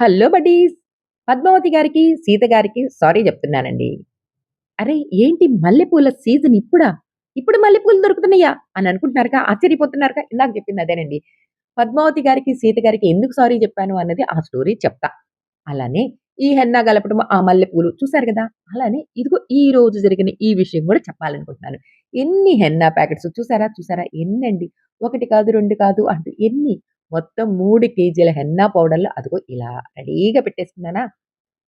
Hello buddies Padmavati గారికి సీత గారికి sorry చెప్తున్నానండి. అరే ఏంటి మల్లెపూల సీజన్ ఇప్పుడా? ఇప్పుడు మల్లెపూలు దొరుకుతున్నాయా? అని అనుకుంటున్నారుగా ఆశ్చర్యపోతున్నారుగా ఇందాక చెప్పింది అదేనండి. పద్మావతి గారికి సీత గారికి ఎందుకు సారీ చెప్పాను అన్నది ఆ స్టోరీ చెప్తా. అలానే ఈ హెన్నా గలపడం ఆ మల్లెపూలు చూసారు కదా? అలానే ఇదిగో ఈ రోజు జరిగిన ఈ విషయం కూడా చెప్పాలనుకుంటున్నాను. ఎన్ని హెన్నా ప్యాకెట్స్ చూసారా? చూసారా? ఎన్నండి? ఒకటి కాదు రెండు కాదు అంటూ ఎన్ని మొత్తం మూడు కేజీల హెన్నా పౌడర్లు అదిగో ఇలా రెడీగా పెట్టేసుకున్నానా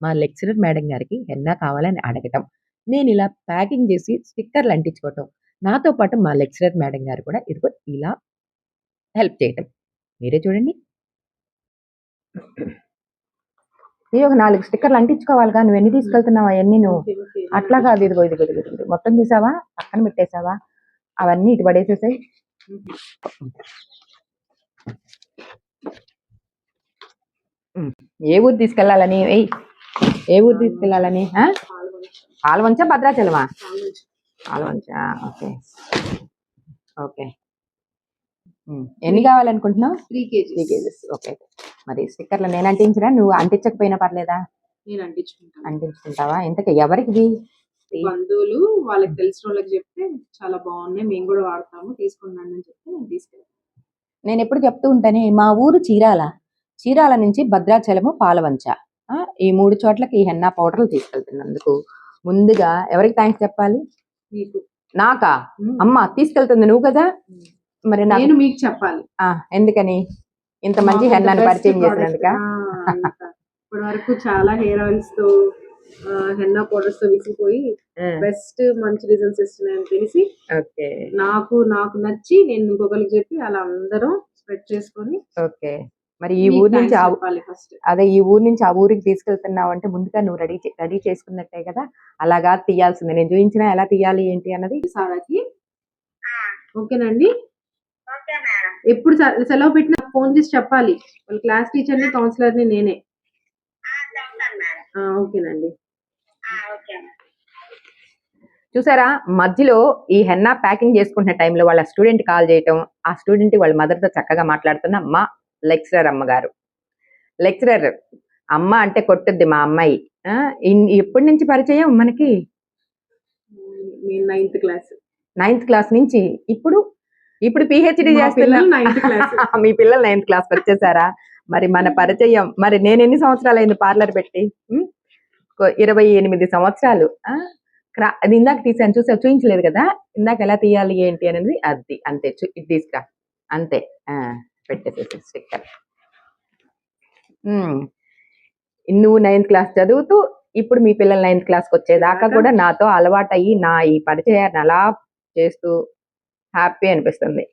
మా లెక్చరర్ మేడం గారికి హెన్నా కావాలని అడగటం. నేను ఇలా ప్యాకింగ్ చేసి స్టిక్కర్లు అంటించుకోవటం. నాతో పాటు మా లెక్చరర్ మేడం గారు కూడా ఇదిగో ఇలా హెల్ప్ చేయటం. మీరే చూడండి. ఇది ఒక నాలుగు స్టిక్కర్లు అంటించుకోవాలిగా నువ్వు ఎన్ని తీసుకెళ్తున్నావు అవన్నీ నువ్వు? అట్లా కాదు. ఇదిగో ఇదిగో ఇదిగో. మొత్తం తీసావా? పక్కన పెట్టేసావా? అవన్నీ ఇటు పడేసేసాయి. ఏ ఊరు తీసుకెళ్ళాలని? ఏయ్ ఏ ఊరు తీసుకెళ్ళాలని? పాల్వంచా భద్రాచలమా? పాల్వంచా ఓకే. ఓకే. ఎన్ని కావాలనుకుంటున్నావు? Three three KGs. ఓకే. మరి స్టిక్కర్లు నేను అంటించినా? నువ్వు అంటించకపోయినా పర్లేదా? నేను అంటించుకుంటాను అంటించుకుంటావా? ఇంతకీ ఎవరికి? బంధువులు వాళ్ళకి తెలిసిన వాళ్ళకి చెప్తే చాలా బాగున్నాయి. మేము కూడా వాడతాము. తీసుకున్నాను అని చెప్తే నేను తీసుకెళ్ళాను నేను ఎప్పుడు చెప్తూ ఉంటానే మా ఊరు చీరాల. చీరాల నుంచి భద్రాచలము పాలవంచ. ఆ, ఈ మూడు చోట్లకి ఈ హెన్నా పౌడర్లు తీసుకెళ్తున్నందుకు ముందుగా ఎవరికి థ్యాంక్స్ చెప్పాలి? నాకా. అమ్మ తీసుకెళ్తుంది నువ్వు కదా. మరి నేను మీకు చెప్పాలి. ఎందుకని? ఇంత మంచి హెన్నాను పరిచయం. చేసినందుక. ఇప్పటి వరకు చాలా హెయిర్ ఆయిల్స్తో హెన్నా పౌడర్స్తో విసిగిపోయి బెస్ట్ మంచి రిజల్ట్స్ ఇస్తున్నాయని తెలిసి ఓకే. నాకు నాకు నచ్చి నేను ఇంకొకరికి చెప్పి అలా అందరం స్ప్రెడ్ చేసుకొని ఓకే. మరి ఈ ఊరు నుంచి అదే ఈ ఊరు నుంచి ఆ ఊరికి తీసుకెళ్తున్నావు అంటే ముందుగా నువ్వు రెడీ రెడీ చేసుకున్నట్టే కదా? అలాగా తీయాల్సిందే. నేను చూపించినా ఎలా తీయాలి ఏంటి అన్నది? సారాకి. ఓకేనండి? ఎప్పుడు సెలవు పెట్టినా ఫోన్ చేసి చెప్పాలి. వాళ్ళ క్లాస్ టీచర్ని కౌన్సిలర్ని నేనే. ఓకేనండి. చూసారా? మధ్యలో ఈ హెన్నా ప్యాకింగ్ చేసుకుంటున్న టైంలో వాళ్ళ స్టూడెంట్ కాల్ చేయటం ఆ స్టూడెంట్ వాళ్ళ మదర్తో చక్కగా మాట్లాడుతున్న మా లెక్చరర్ అమ్మగారు. లెక్చరర్ అమ్మ అంటే కొట్టుద్ది మా అమ్మాయి. ఎప్పటి నుంచి పరిచయం మనకి? నేను నైన్త్ క్లాస్. నైన్త్ క్లాస్ నుంచి. ఇప్పుడు ఇప్పుడు పిహెచ్డి చేస్తున్నా. మీ పిల్లలు నైన్త్ క్లాస్ వచ్చేసారా? మరి మన పరిచయం. మరి నేను ఎన్ని సంవత్సరాలు అయింది పార్లర్ పెట్టి? కొ- ఇరవై ఎనిమిది సంవత్సరాలు. అది ఇందాక తీసాను చూసా చూపించలేదు కదా? ఇందాక ఎలా తీయాలి ఏంటి అనేది అది అంతే. ఇది తీసుకురా. అంతే. పెట్టేసేసి స్టిక్కర్ నువ్వు నైన్త్ క్లాస్ చదువుతూ ఇప్పుడు మీ పిల్లలు నైన్త్ క్లాస్కి వచ్చేదాకా కూడా నాతో అలవాటయ్యి నా ఈ పరిచయాన్ని అలా చేస్తూ హ్యాపీ అనిపిస్తుంది.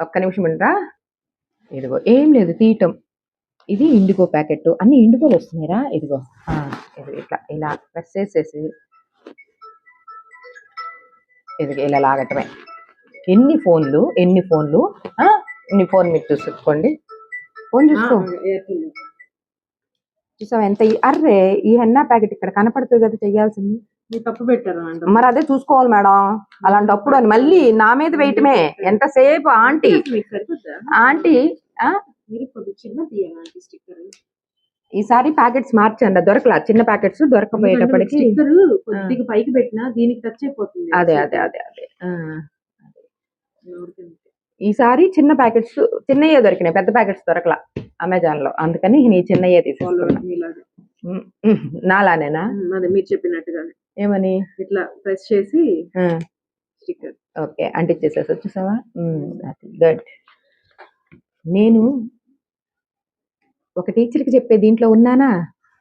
ఒక్క నిమిషం ఉండరా. ఇదిగో ఏం లేదు తీయటం. ఇది ఇండిగో ప్యాకెట్ అన్ని ఇండిగోలు వస్తున్నాయిరా. ఇదిగో. ఆ, ఇదిగో ఇట్లా ఇలా ప్రెస్ చేసేసి ఇదిగో ఇలా లాగటమే. ఎన్ని ఫోన్లు ఎన్ని ఫోన్లు ఆ, ఇన్ని ఫోన్ మీరు చూసుకోండి. ఫోన్ చూసుకో. చూసావా? ఎంత అర్రే ఈ హెన్నా ప్యాకెట్ ఇక్కడ కనపడుతుంది కదా చెయ్యాల్సింది. తప్పు పెట్టారు మరి అదే చూసుకోవాలి మేడం. అలాంటప్పుడు అని మళ్ళీ నా మీద వేయటమే. ఎంతసేపు ఆంటీ? ఆంటీ ఈసారి ప్యాకెట్స్ మార్చండి. దొరకలా. చిన్న ప్యాకెట్స్ దొరకపోయేటప్పటికి కొద్దిగా పైకి పెట్టినా దీనికి టచ్ అయిపోతుంది. అదే అదే అదే అదే. ఈసారి చిన్న ప్యాకెట్స్ చిన్నయ్యే దొరికినాయి. పెద్ద ప్యాకెట్స్ దొరకలా అమెజాన్లో అందుకని నీ చిన్నయ్యే తీసుకున్నా. నాలానేనా? మీరు చెప్పినట్టుగానే. ఏమని? ఇట్లా ప్రెస్ చేసి స్టిక్కర్. ఓకే అంటించేసేసి వచ్చేసావా గుడ్. నేను ఒక టీచర్కి చెప్పే దీంట్లో ఉన్నానా?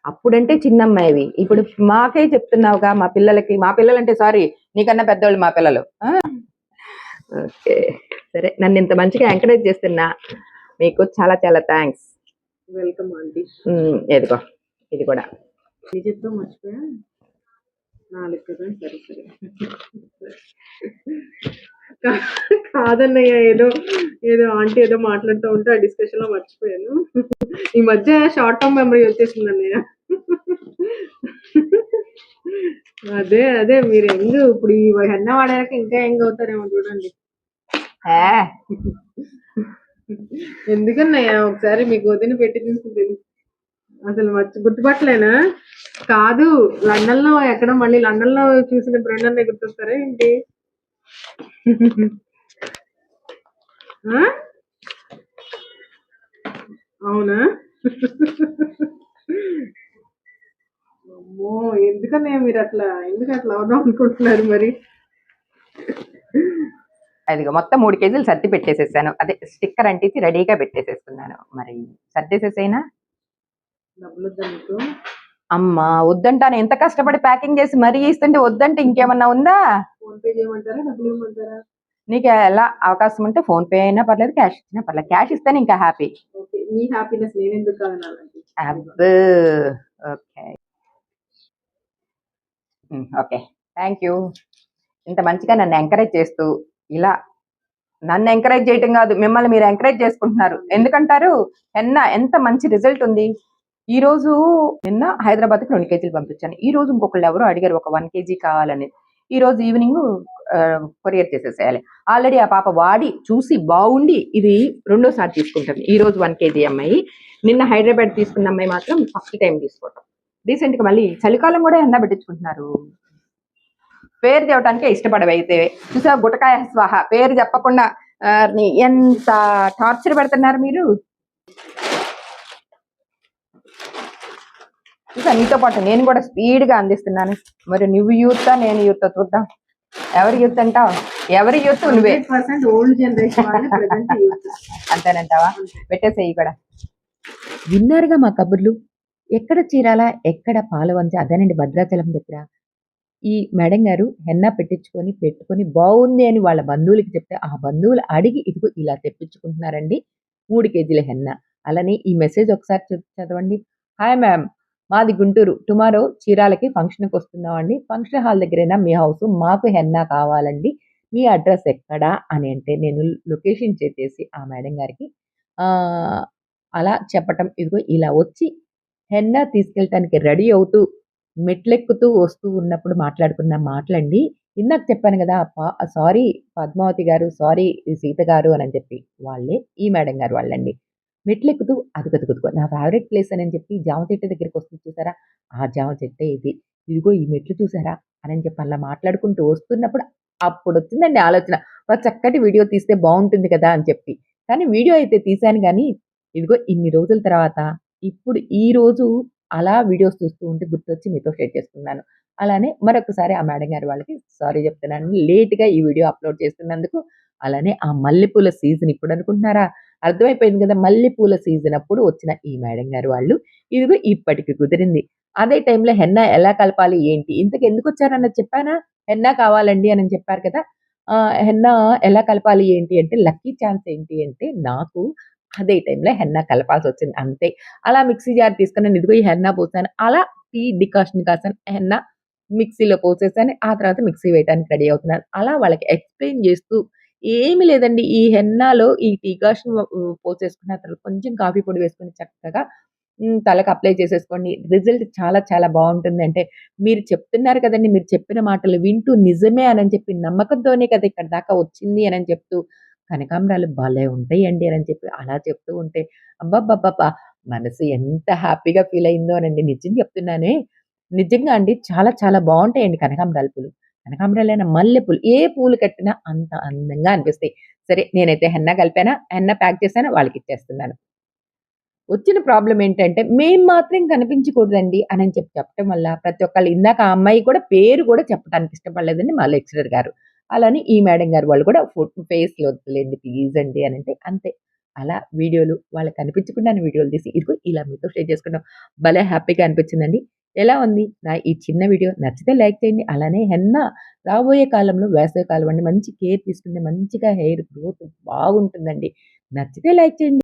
అప్పుడంటే చిన్న అమ్మాయివి ఇప్పుడు మాకే చెప్తున్నావుగా మా పిల్లలకి. మా పిల్లలంటే సారీ నీకన్నా పెద్దవాళ్ళు మా పిల్లలు? ఓకే. సరే నన్ను ఇంత మంచిగా ఎంకరేజ్ చేస్తున్నా. మీకు చాలా చాలా థ్యాంక్స్. Welcome aunty. ఎదిగో ఇది కూడా. చెప్తా మర్చిపోయా? నాలుగు కదా సరే సరే. కాదన్నయ్య ఏదో ఏదో ఆంటీ ఏదో మాట్లాడుతూ ఉంటే ఆ డిస్కషన్లో మర్చిపోయాను. ఈ మధ్య షార్ట్ టర్మ్ మెమరీ వచ్చేసింది అన్నయ్య. అదే అదే మీరు యంగ్ ఇప్పుడు ఈ హెన్న వాడాక ఇంకా యంగ్ అవుతారేమో చూడండి. ఏ, ఎందుకన్నయ్య? ఒకసారి మీకు వదిన పెట్టి తీసుకుంటుంది అసలు మర్చి గుర్తుపట్టలేనా? కాదు లండన్లో ఎక్కడ మళ్ళీ లండన్లో చూసిన బ్రెండన్ గుర్తొస్తారా ఏంటి? అవునా? అమ్మో ఎందుకనే మీరు అట్లా? ఎందుకు అట్లా అవుదాం అనుకుంటున్నారు మరి? అదిగో మొత్తం మూడు కేజీలు సర్ది పెట్టేసేసాను. అదే స్టిక్కర్ అంటించి రెడీగా పెట్టేసేసుకున్నాను. మరి సర్దేసేసైనా? డబ్బులు వద్దా మీకు అమ్మా వద్దంటాను. ఎంత కష్టపడి ప్యాకింగ్ చేసి మరీ ఇస్తుంటే వద్దంటే ఇంకేమన్నా ఉందా? ఫోన్ పే చేయమంటారా? డబ్బులు ఇవ్వమంటారా? నీకు ఎలా అవకాశం ఉంటే ఫోన్ పే అయినా పర్లేదు క్యాష్ ఇచ్చినా పర్లేదు. క్యాష్ ఇస్తేనే ఇంకా హ్యాపీ. మీ హ్యాపీనెస్ నేను ఎందుకు కాదనాలండి ఓకే. ఓకే. థ్యాంక్ యూ ఇంత మంచిగా నన్ను ఎంకరేజ్ చేస్తూ ఇలా నన్ను ఎంకరేజ్ చేయటం కాదు మిమ్మల్ని మీరు ఎంకరేజ్ చేసుకుంటున్నారు. ఎందుకంటారు? ఎన్న ఎంత మంచి రిజల్ట్ ఉంది? ఈ రోజు నిన్న హైదరాబాద్కి రెండు కేజీలు పంపించాను. ఈ రోజు ఇంకొకళ్ళు ఎవరు అడిగారు ఒక వన్ కేజీ కావాలని. ఈ రోజు ఈవినింగ్ కొరియర్ చేసేసేయాలి. ఆల్రెడీ ఆ పాప వాడి చూసి బాగుండి ఇది రెండోసారి తీసుకుంటాం ఈ రోజు వన్ కేజీ అమ్మాయి. నిన్న హైదరాబాద్ తీసుకున్న అమ్మాయి మాత్రం ఫస్ట్ టైం తీసుకోవటం. రీసెంట్గా మళ్ళీ చలికాలం కూడా ఎండ పెట్టించుకుంటున్నారు? పేరు చెప్పడానికే ఇష్టపడవు అయితే చూసా గుటకాయ స్వాహ. పేరు చెప్పకుండా ఎంత టార్చర్ పెడుతున్నారు మీరు? చూసా నీతో పాటు నేను కూడా స్పీడ్గా అందిస్తున్నాను. మరి నువ్వు యూత్ నేను యూత్ చూద్దాం. ఎవరి యూత్ అంటావు? ఎవరి యూత్ నువ్వే? హండ్రెడ్ పర్సెంట్ ఓల్డ్ జనరేషన్ వాళ్ళే ప్రజెంట్ యూత్. అంతేనంటావా? పెట్టేసేయి కూడా. విన్నారుగా మా కబుర్లు? ఎక్కడ చీరాల? ఎక్కడ పాలవంచ? అదేనండి భద్రాచలం దగ్గర. ఈ మేడం గారు హెన్నా పెట్టించుకొని పెట్టుకొని బాగుంది అని వాళ్ళ బంధువులకి చెప్తే ఆ బంధువులు అడిగి ఇదిగో ఇలా తెప్పించుకుంటున్నారండి మూడు కేజీల హెన్న. అలానే ఈ మెసేజ్ ఒకసారి చదవండి. హాయ్ మ్యామ్ మాది గుంటూరు. టుమారో చీరాలకి ఫంక్షన్కి వస్తున్నామండి. ఫంక్షన్ హాల్ దగ్గరైనా? మీ హౌస్. మాకు హెన్నా కావాలండి. మీ అడ్రస్ ఎక్కడా? అని అంటే నేను లొకేషన్ చేసేసి ఆ మేడం గారికి అలా చెప్పటం ఇదిగో ఇలా వచ్చి హెన్నా తీసుకెళ్ళటానికి రెడీ అవుతూ మెట్లెక్కుతూ వస్తూ ఉన్నప్పుడు మాట్లాడుకున్న మాటలండి. ఇందాక చెప్పాను కదా సారీ పద్మావతి గారు సారీ సీత గారు అని చెప్పి వాళ్ళే ఈ మేడం గారు వాళ్ళండి. మెట్లెక్కుతూ అదుగదుగుదుగో నా ఫేవరెట్ ప్లేస్ అని చెప్పి జామ చెట్టు దగ్గరికి వస్తుంది చూసారా? ఆ జామ చెట్టే ఇది. ఇదిగో ఈ మెట్లు చూసారా? అని చెప్పి అలా మాట్లాడుకుంటూ వస్తున్నప్పుడు అప్పుడు వచ్చిందండి ఆలోచన. ఒక చక్కటి వీడియో తీస్తే బాగుంటుంది కదా అని చెప్పి. కానీ వీడియో అయితే తీశాను కానీ ఇదిగో ఇన్ని రోజుల తర్వాత ఇప్పుడు ఈ రోజు అలా వీడియోస్ చూస్తూ ఉంటే గుర్తొచ్చి మీతో షేర్ చేసుకున్నాను. అలానే మరొకసారి ఆ మేడం గారి వాళ్ళకి సారీ చెప్తున్నాను. లేట్గా ఈ వీడియో అప్లోడ్ చేస్తున్నందుకు అలానే ఆ మల్లెపూల సీజన్ ఇప్పుడు అనుకుంటున్నారా? అర్థమైపోయింది కదా మల్లెపూల సీజన్ అప్పుడు వచ్చిన ఈ మేడం గారు వాళ్ళు. ఇదిగో ఇప్పటికి కుదిరింది. అదే టైంలో హెన్నా ఎలా కలపాలి ఏంటి? ఇంతకు ఎందుకు వచ్చారన్నది చెప్పానా? హెన్నా కావాలండి అని చెప్పారు కదా. హెన్నా ఎలా కలపాలి ఏంటి అంటే లక్కీ ఛాన్స్ ఏంటి అంటే నాకు అదే టైంలో హెన్నా కలపాల్సి వచ్చింది అంతే. అలా మిక్సీ జార్ తీసుకుని ఇదిగో ఈ హెన్నా పోసాను. అలా టీ డికాషన్ కాసాను. హెన్నా మిక్సీలో పోసేసాను. ఆ తర్వాత మిక్సీ వేయడానికి రెడీ అవుతున్నాను. అలా వాళ్ళకి ఎక్స్ప్లెయిన్ చేస్తూ ఏమి లేదండి. ఈ హెన్నాలో ఈ టీకాషన్ పోసేసుకున్న తర్వాత కొంచెం కాఫీ పొడి వేసుకొని చక్కగా తలకు అప్లై చేసేసుకోండి. రిజల్ట్ చాలా చాలా బాగుంటుంది. అంటే మీరు చెప్తున్నారు కదండి. మీరు చెప్పిన మాటలు వింటూ నిజమే అని చెప్పి నమ్మకంతోనే కదా ఇక్కడ దాకా వచ్చింది అని చెప్తూ కనకాంబరాలు భలే ఉంటాయండి అని చెప్పి అలా చెప్తూ ఉంటే అబ్బాబ్బాబ్బా మనసు ఎంత హ్యాపీగా ఫీల్ అయిందో అనండి. నిజం చెప్తున్నానే. నిజంగా అండి చాలా చాలా బాగుంటాయండి కనకాంబరాల పూలు. కనకాంబరాలైన మల్లె పూలు ఏ పూలు కట్టినా అంత అందంగా అనిపిస్తాయి. సరే నేనైతే హెన్న కలిపానా హెన్న ప్యాక్ చేశానా వాళ్ళకి ఇచ్చేస్తున్నాను. వచ్చిన ప్రాబ్లం ఏంటంటే మేము మాత్రం కనిపించకూడదండి అని చెప్పి చెప్పడం వల్ల ప్రతి ఒక్కళ్ళు ఇందాక ఆ అమ్మాయి కూడా పేరు కూడా చెప్పడానికి ఇష్టపడలేదండి మా లెక్చరర్ గారు. అలానే ఈ మేడం గారు వాళ్ళు కూడా ఫుడ్ ఫేస్లో వద్దులేండి ప్లీజ్ అండి అని అంటే అంతే. అలా వీడియోలు వాళ్ళకి కనిపించకుండా వీడియోలు తీసి ఇదిగో ఇలా మీతో షేర్ చేసుకున్నాం. భలే హ్యాపీగా అనిపించిందండి. ఎలా ఉంది? నా ఈ చిన్న వీడియో నచ్చితే లైక్ చేయండి. అలానే హెన్న రాబోయే కాలంలో వేసవి కాలం అండి మంచి కేర్ తీసుకుంటే మంచిగా హెయిర్ గ్రోత్ బాగుంటుందండి. నచ్చితే లైక్ చేయండి.